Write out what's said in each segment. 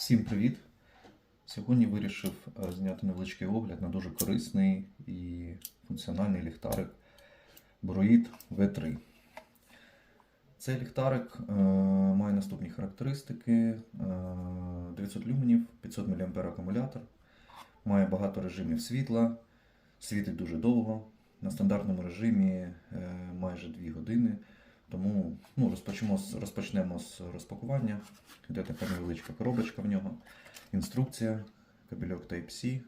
Всім привіт! Сьогодні вирішив е, зняти невеличкий огляд на дуже корисний і функціональний ліхтарик Broid V3. Цей ліхтарик е, має наступні характеристики: Е, 900 люменів, 500 мА акумулятор, має багато режимів світла, світить дуже довго. На стандартному режимі е, майже 2 години. Тому ну, розпочнемо, розпочнемо з розпакування. Йде така невеличка коробочка в нього. Інструкція, кабельок Type-C.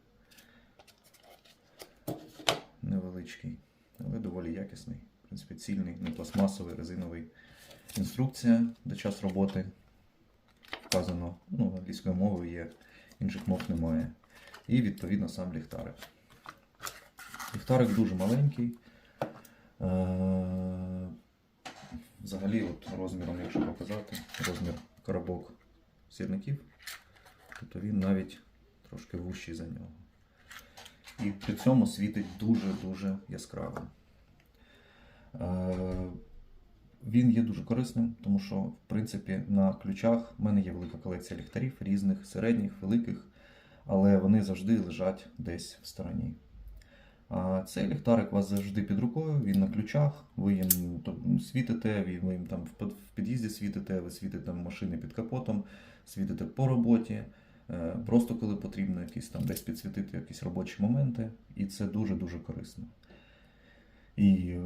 Невеличкий, але доволі якісний. В принципі, цільний, не пластмасовий, резиновий. Інструкція до час роботи. Вказано ну, англійською мовою є, інших мов немає. І відповідно сам ліхтарик. Ліхтарик дуже маленький. Взагалі, от розміром, якщо показати, розмір коробок сірників, то він навіть трошки вущий за нього. І при цьому світить дуже-дуже яскраво. Е, Він є дуже корисним, тому що, в принципі, на ключах в мене є велика колекція ліхтарів різних, середніх, великих, але вони завжди лежать десь в стороні. Цей ліхтарик у вас завжди під рукою, він на ключах, ви їм то, світите, ви їм там в під'їзді світите, ви світите там машини під капотом, світите по роботі, е, просто коли потрібно якісь там десь підсвітити якісь робочі моменти, і це дуже-дуже корисно. І е,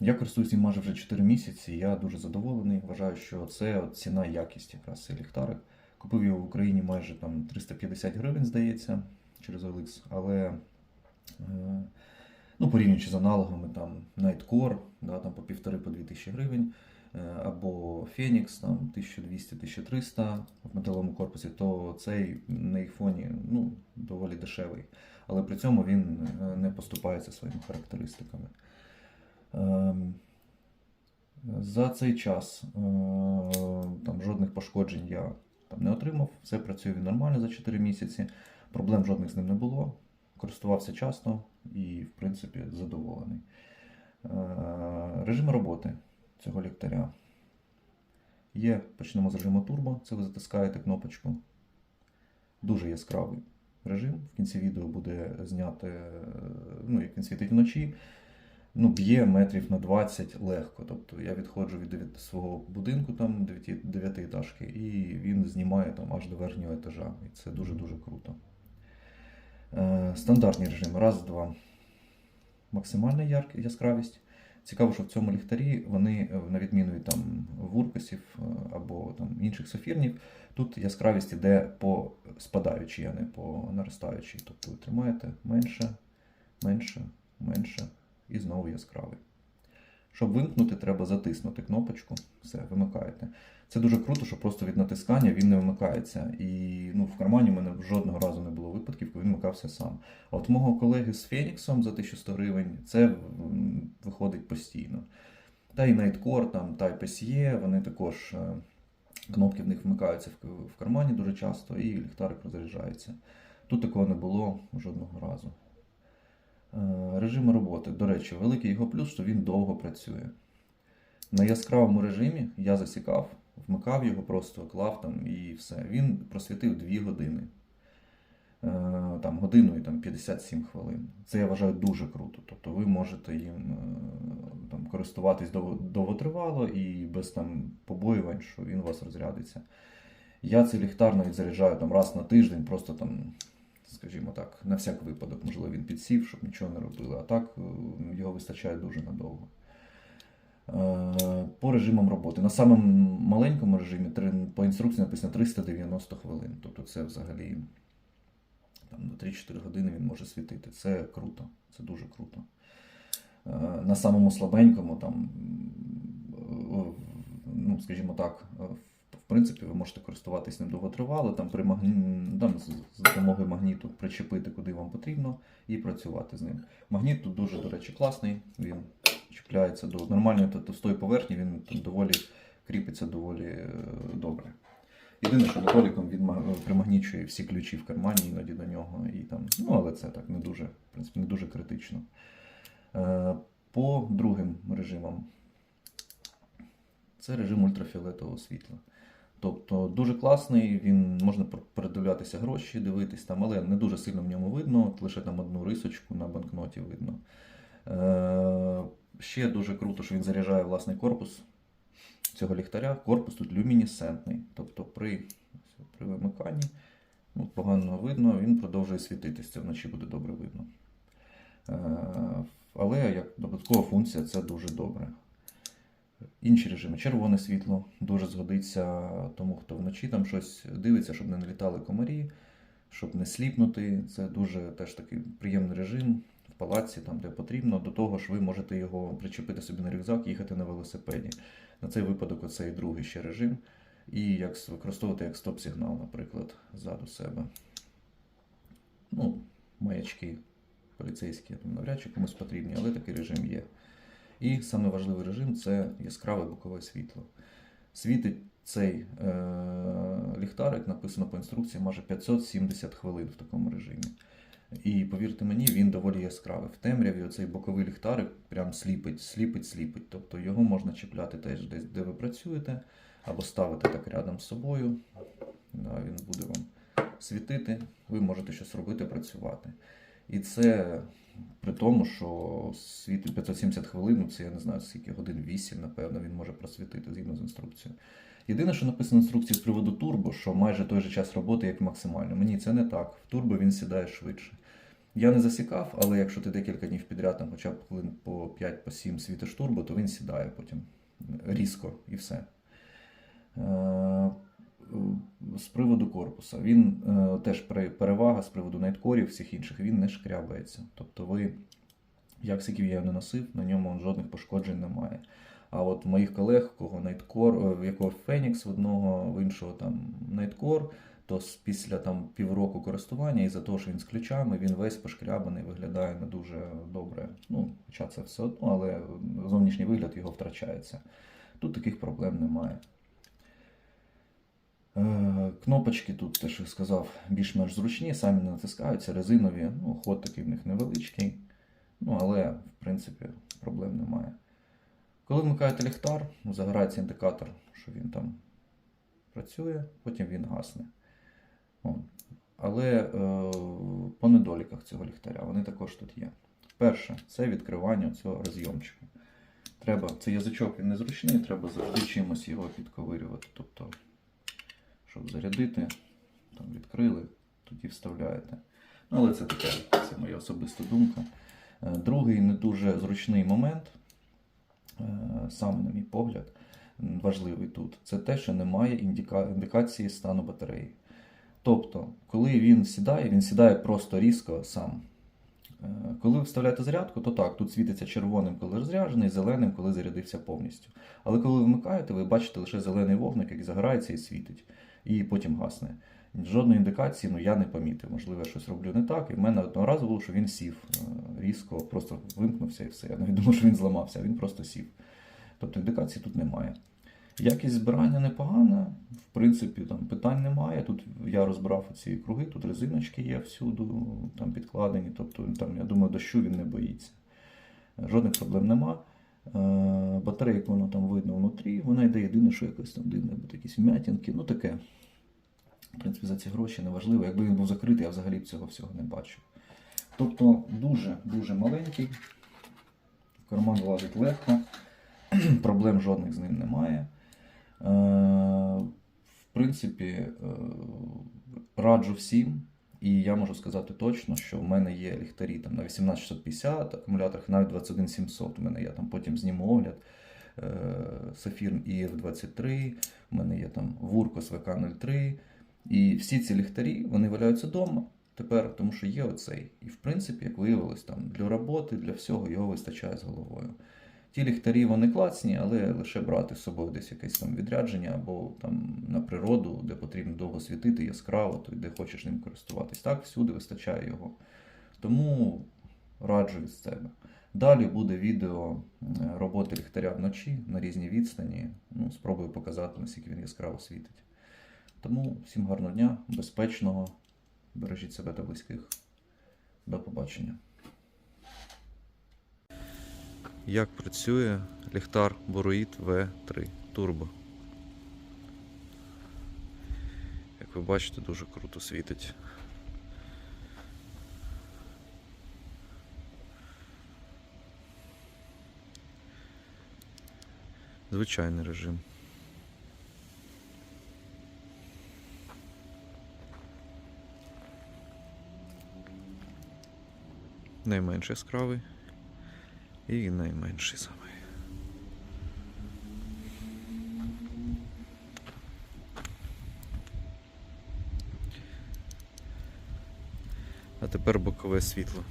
я користуюсь ним майже вже 4 місяці, я дуже задоволений. Вважаю, що це ціна якість якраз цей ліхтарик. Купив його в Україні майже там 350 гривень, здається, через OLX, але Ну, порівнюючи з аналогами там Nightcore, да, там по півтори по дві тисячі гривень, е, або Phoenix там 1200-1300 в металевому корпусі, то цей на їх фоні ну, доволі дешевий. Але при цьому він е, не поступається своїми характеристиками. Ем, За цей час е, там, жодних пошкоджень я там, не отримав, все працює нормально за 4 місяці, проблем жодних з ним не було користувався часто і, в принципі, задоволений. Е, Режим роботи цього ліхтаря. Є, почнемо з режиму турбо, це ви затискаєте кнопочку. Дуже яскравий режим. В кінці відео буде зняти, е, ну, як він світить вночі. Ну, б'є метрів на 20 легко. Тобто я відходжу від свого будинку, там 9 етажки, і він знімає там аж до верхнього етажа. І це дуже-дуже круто. Е, Стандартні режими. Раз, два. Максимальна ярк- яскравість. Цікаво, що в цьому ліхтарі вони, е, на відміну від там вуркасів е, або там інших софірнів, тут яскравість йде по спадаючій, а не по наростаючій. Тобто ви тримаєте менше, менше, менше і знову яскравий. Щоб вимкнути, треба затиснути кнопочку. Все, вимикаєте. Це дуже круто, що просто від натискання він не вимикається. І ну, в кармані в мене жодного разу не було випадків, коли він вмикався сам. А от мого колеги з Феніксом за 1100 гривень це виходить постійно. Та і Nightcore, там Type-C є, вони також е, кнопки в них вмикаються в кармані дуже часто, і ліхтарик розряджається. Тут такого не було жодного разу. Е, Режими роботи. До речі, великий його плюс, що він довго працює. На яскравому режимі я засікав, вмикав його, просто клав там і все. Він просвітив 2 години. Е, Там годину і там 57 хвилин. Це я вважаю дуже круто. Тобто ви можете їм е, там, користуватись дов- довготривало і без там побоювань, що він у вас розрядиться. Я цей ліхтар навіть заряджаю там раз на тиждень, просто там, скажімо так, на всяк випадок, можливо, він підсів, щоб нічого не робили. А так е, його вистачає дуже надовго. Е, По режимам роботи. На самому маленькому режимі по інструкції написано 390 хвилин. Тобто це взагалі там, до 3-4 години він може світити. Це круто, це дуже круто. Е, На самому слабенькому, там, ну, скажімо так, принципі, ви можете користуватись ним довготривало, там, при магні... там, з допомогою магніту причепити куди вам потрібно і працювати з ним. Магніт тут дуже, до речі, класний. Він чіпляється до нормальної та товстої поверхні, він тут доволі кріпиться доволі е, добре. Єдине, що недоліком він примагнічує всі ключі в кармані іноді до нього. І там, ну, але це так не дуже, в принципі, не дуже критично. Е, По другим режимам. Це режим ультрафіолетового світла. Тобто дуже класний, він можна передивлятися гроші, дивитись там, але не дуже сильно в ньому видно, лише там одну рисочку на банкноті видно. Е, ще дуже круто, що він заряджає власний корпус цього ліхтаря. Корпус тут люмінесцентний. Тобто при, при вимиканні ну, погано видно, він продовжує світитись. Це вночі буде добре видно. Е, але як додаткова функція це дуже добре. Інші режими. Червоне світло дуже згодиться тому, хто вночі там щось дивиться, щоб не налітали комарі, щоб не сліпнути. Це дуже теж такий приємний режим в палаці, там, де потрібно. До того ж, ви можете його причепити собі на рюкзак і їхати на велосипеді. На цей випадок оцей другий ще режим. І як використовувати як стоп-сигнал, наприклад, ззаду себе. Ну, маячки поліцейські навряд чи комусь потрібні, але такий режим є. І саме важливий режим це яскраве бокове світло. Світить цей е- ліхтарик, написано по інструкції, майже 570 хвилин в такому режимі. І повірте мені, він доволі яскравий. В темряві оцей боковий ліхтарик прям сліпить, сліпить, сліпить. Тобто його можна чіпляти теж десь, де ви працюєте, або ставити так рядом з собою. Да, він буде вам світити, ви можете щось робити, працювати. І це при тому, що світить 570 хвилин, ну, це я не знаю скільки годин, 8, напевно, він може просвітити згідно з інструкцією. Єдине, що написано в інструкції з приводу турбо, що майже той же час роботи, як максимально. Мені це не так. В турбо він сідає швидше. Я не засікав, але якщо ти декілька днів підряд, там, хоча б хвилин по 5 по 7 світиш турбо, то він сідає потім різко і все. З приводу корпуса. Він е, теж перевага з приводу найткорів, всіх інших, він не шкрябається. Тобто ви, як скільки я не носив, на ньому жодних пошкоджень немає. А от моїх колег, кого найткор, е, якого Фенікс, в одного, в іншого там найткор, то після там півроку користування, і за того, що він з ключами, він весь пошкрябаний, виглядає не дуже добре. Ну, хоча це все одно, але зовнішній вигляд його втрачається. Тут таких проблем немає. Е, Кнопочки тут, те, що я сказав, більш-менш зручні, самі не натискаються, резинові, ну, ход такий в них невеличкий. Ну, але, в принципі, проблем немає. Коли вмикаєте ліхтар, загорається індикатор, що він там працює, потім він гасне. О. Але е, по недоліках цього ліхтаря вони також тут є. Перше, це відкривання цього розйомчика. Треба, цей язичок він незручний, треба завжди чимось його підковирювати. Тобто, щоб зарядити, там відкрили, тоді вставляєте. Ну, але це таке, це моя особиста думка. Е, Другий не дуже зручний момент, е, саме на мій погляд, важливий тут, це те, що немає індика- індикації стану батареї. Тобто, коли він сідає, він сідає просто різко сам. Е, Коли ви вставляєте зарядку, то так, тут світиться червоним, коли розряджений, зеленим, коли зарядився повністю. Але коли ви вмикаєте, ви бачите лише зелений вогник, який загорається і світить, і потім гасне. Жодної індикації ну, я не помітив. Можливо, я щось роблю не так. І в мене одного разу було, що він сів е, різко, просто вимкнувся і все. Я навіть думав, що він зламався, він просто сів. Тобто індикації тут немає. Якість збирання непогана, в принципі, там питань немає. Тут я розбирав ці круги, тут резиночки є всюди, там підкладені. Тобто, там, я думаю, дощу він не боїться. Жодних проблем нема. Е, Батарейку воно там видно внутрі, вона йде єдине, що якось там дивне, бо якісь вмятинки, ну таке. В принципі, за ці гроші не важливо. Якби він був закритий, я взагалі цього всього не бачив. Тобто дуже-дуже маленький, в карман влазить легко, проблем жодних з ним немає. Е, В принципі, е, раджу всім, і я можу сказати точно, що в мене є ліхтарі там, на 18650, акумуляторах навіть 21700. У мене я там потім зніму огляд. Е, Saphir EF23, у мене є там Wurkos VK03. І всі ці ліхтарі вони валяються вдома тепер, тому що є оцей. І в принципі, як виявилось, там для роботи, для всього його вистачає з головою. Ті ліхтарі вони класні, але лише брати з собою десь якесь там відрядження або там на природу, де потрібно довго світити, яскраво, то де хочеш ним користуватись. Так, всюди вистачає його. Тому раджу від себе. Далі буде відео роботи ліхтаря вночі на різній відстані. Ну, спробую показати, наскільки він яскраво світить. Тому всім гарного дня, безпечного, бережіть себе та близьких. До побачення. Як працює ліхтар Boruid V3 Turbo? Як ви бачите, дуже круто світить. Звичайний режим. Найменш яскравий і найменший самий. А тепер бокове світло.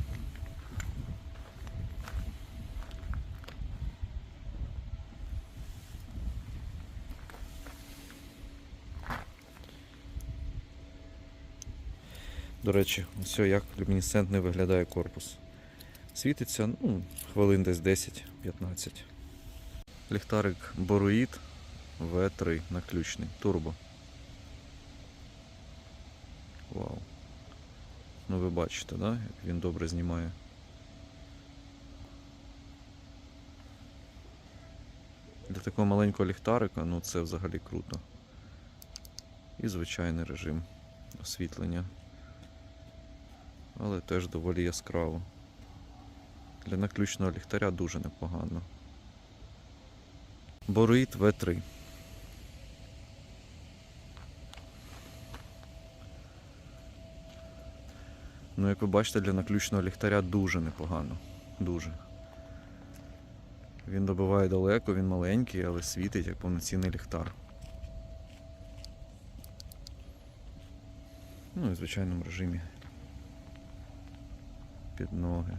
До речі, ось як люмінесцентний виглядає корпус. Світиться ну, хвилин десь 10-15. Ліхтарик Boruid V3 наключний, турбо. Вау. Ну ви бачите, да? як він добре знімає. Для такого маленького ліхтарика, ну це взагалі круто. І звичайний режим освітлення. Але теж доволі яскраво. Для наключного ліхтаря дуже непогано. Boruid V3. Ну, як ви бачите, для наключного ліхтаря дуже непогано. Дуже. Він добиває далеко, він маленький, але світить як повноцінний ліхтар. Ну і в звичайному режимі. Під ноги.